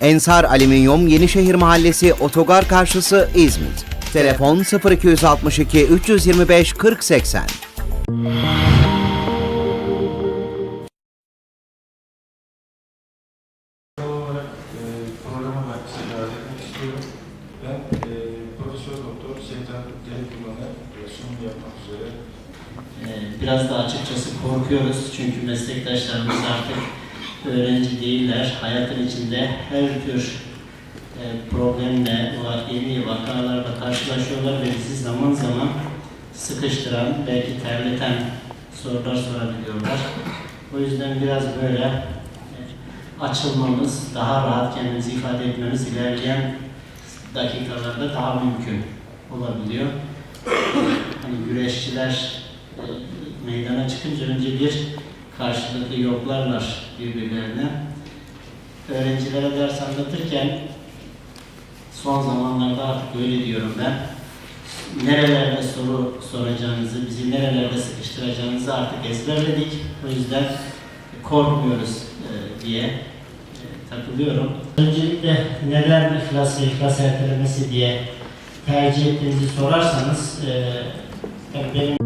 Ensar Alüminyum Yenişehir Mahallesi Otogar karşısı İzmit. Telefon 0262 325 4080. olarak e, programa ben e, Profesör Doktor Seytan Deli Kuman'a e, sunum yapmak üzere Biraz da açıkçası korkuyoruz çünkü meslektaşlarımız artık öğrenci değiller. Hayatın içinde her tür e, problemle, yeni vakalarla karşılaşıyorlar ve bizi zaman zaman sıkıştıran, belki terleten sorular sorabiliyorlar. O yüzden biraz böyle e, açılmamız, daha rahat kendimizi ifade etmemiz ilerleyen dakikalarda daha mümkün olabiliyor. Hani güreşçiler e, meydana çıkınca önce bir karşılıklı yoklarlar birbirlerine. Öğrencilere ders anlatırken son zamanlarda artık öyle diyorum ben. Nerelerde soru soracağınızı, bizi nerelerde sıkıştıracağınızı artık ezberledik. O yüzden korkmuyoruz e, diye e, takılıyorum. Öncelikle neden iflas ve iflas ertelemesi diye tercih ettiğinizi sorarsanız e, benim